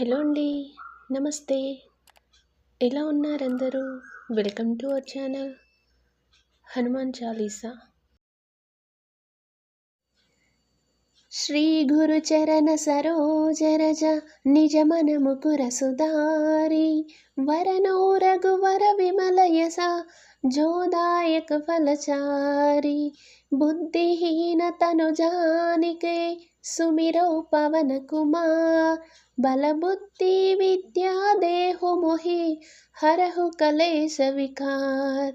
Hello అండి నమస్తే. ఎలా ఉన్నారందరూ? Welcome to our channel Hanuman Chalisa. Shri గురు చరణ సరోజరజ నిజ మన సుదారి వరనో రఘువర విమలయస జోదాయక ఫలచారి. బుద్ధిహీన తను జానికే सुमिरौ पवनकुमा बलबुद्धिविद्यादेहु मोहि हरः कलेशविकार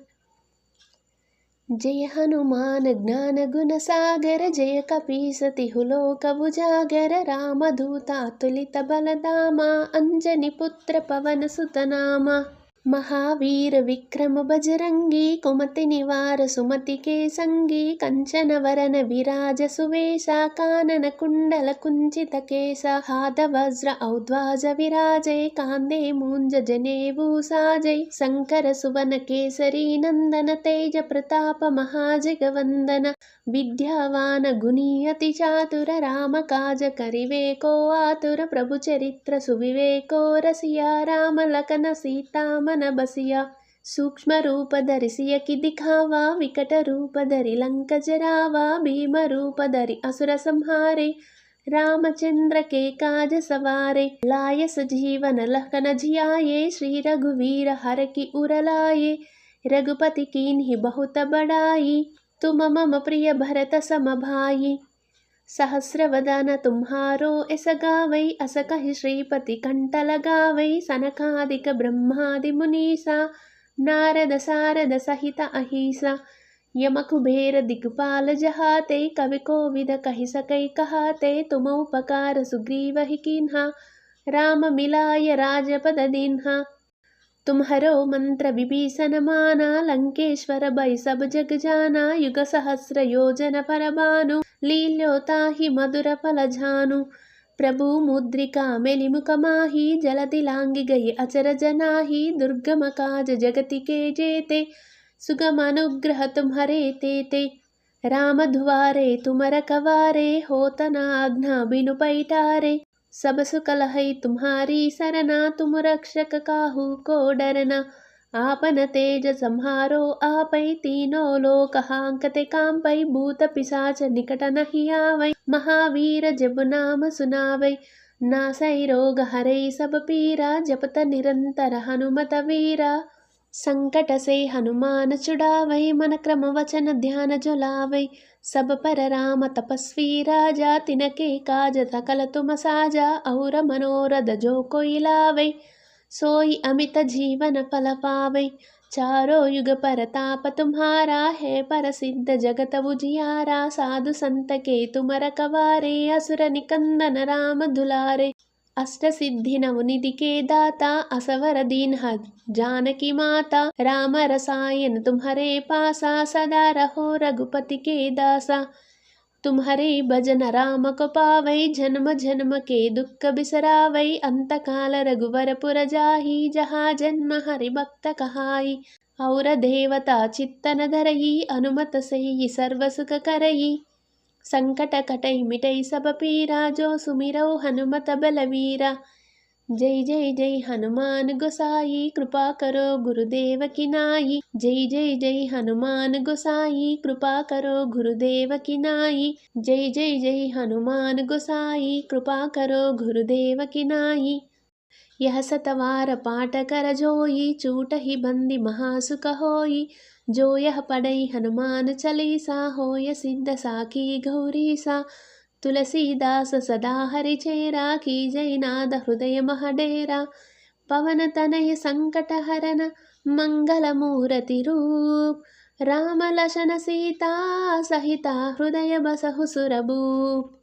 जय हनुमान ज्ञान गुण सागर जय कपि सति हुलोकबुजागर रामदूतातुलितबलदामा अञ्जनिपुत्रपवन सुतनामा। మహావీర విక్రమ బజరంగి కుమతి నివార సుమతి కే సంగి కంచన వరన విరాజ సువేశ కానన కుండల కుంచిత కేశ హాద వజ్ర ఔద్వాజ విరాజై కాందే మూంజ జనేభూసాజై శంకర సువన కేసరీ నందన తేజ ప్రతాప మహాజగవందన విద్యావాన గుణీ చాతుర రామ కాజ కరివేకో ఆతుర ప్రభు చరిత్ర సువివేకో రసియా రామ లకన సీతామ ಮನ ಬಸಿಯ रूप ರೂಪ ಧರಿಸಿಯ ಕಿದಿಖಾವ ವಿಕಟ ರೂಪ ಧರಿ ಲಂಕ ಜರಾವ, ಭೀಮ ರೂಪ ಧರಿ ಅಸುರ ಸಂಹಾರೆ, ರಾಮಚಂದ್ರ के काज सवारे लायस जीवन लखन जियाये श्री रघुवीर हर की उरलाये रघुपति कीन्ही बहुत बड़ाई तुम मम प्रिय भरत सम भाई सहस्रवदन तुम्हारो यस गा वै असकहि श्रीपतिकण्ठलगा वै सनकादिकब्रह्मादिमुनीषा नारदसारदसहित अहिसा। यमकुबेरदिग्पालजहा ते कविकोविदकहि सखैकहाते तुमौपकार सुग्रीवहि किन्हा। राममिलाय राजपद तुम्हरो मंत्र विभीषण माना लंकेश्वर भय सब जग जाना युग सहस्र योजन पर भानु लील्योता ही मधुर फल झानु प्रभु मुद्रिका मेलिमुख माही जलधि लांगी गई अचर जनाही दुर्गम काज जगति के जेते सुगम अनुग्रह तुम्हारे तेते राम धुआरे तुम रखवारे होत न आज्ञा बिनु पैठारे सब सुकल है तुम्हारी सरना तुम रक्षक काहू को डरना आपन तेज संहारो आपै तीनों लोक हांकते कांपै भूत पिशाच निकट नहीं आवै महावीर जब नाम सुनावै नासै रोग हरै सब पीरा जपत निरंतर हनुमत वीरा సంకటసై హనుమానచుడావై మన క్రమవచన ధ్యాన జులావై సబపర రామ తపస్వీ రాజా తినకే కాజ తకలతు మసాజా ఔర మనోరథ జో కొయిలావై సోయి అమిత జీవన ఫలపావై చారో యుగ పరతాప తుమ్హారా హే పరసిద్ధ జగత ఉజియారా సాధు సంతకే తుమర కవారే అసుర నికందన రామ దులారే. అష్టసిద్ధినవునిదికే దాత అసవర దీన్హ జానకి మాత రామ రసాయన తుమ్హరే పాస సదా రహో రఘుపతి కే దాస. తుమ్హరే భజన రామ కపావై జన్మ జన్మ కే దుఃఖ బిసరావై అంతకాల రఘువరపుర జాహి జహా జన్మ హరి భక్త కహాయి. ఔర చిత్తన ధరయి అనుమత సర్వసుఖ కరయి సంకటకటైమిటై సభపీరాజో సుమిరౌ హనుమత బలవీర. జై జై జై హనుమాన్ గోసాయి కృపాకరో గురుదేవకి నాయి. జై జై జై హనుమాన్ గోసాయి కృపాకరో గురుదేవకి నాయి. జై జై జై హనుమాన్ గోసాయి కృపాకరో గురుదేవకి నాయి. యహ సతవార పాటకర జోయి చూటహి బంది మహాసుఖ హోయి. జోయ పడై హనుమాన్ చలీసా హోయ సిద్ధ సాఖీ గౌరీసా తులసీదాస సదా హరిచేరా కీ జైనాథ హృదయ మహడేరా పవన తనయ సంకట హరణ మంగళమూరతి రూప్ రామలశన సీతా సహిత హృదయ బసహు సురభూప్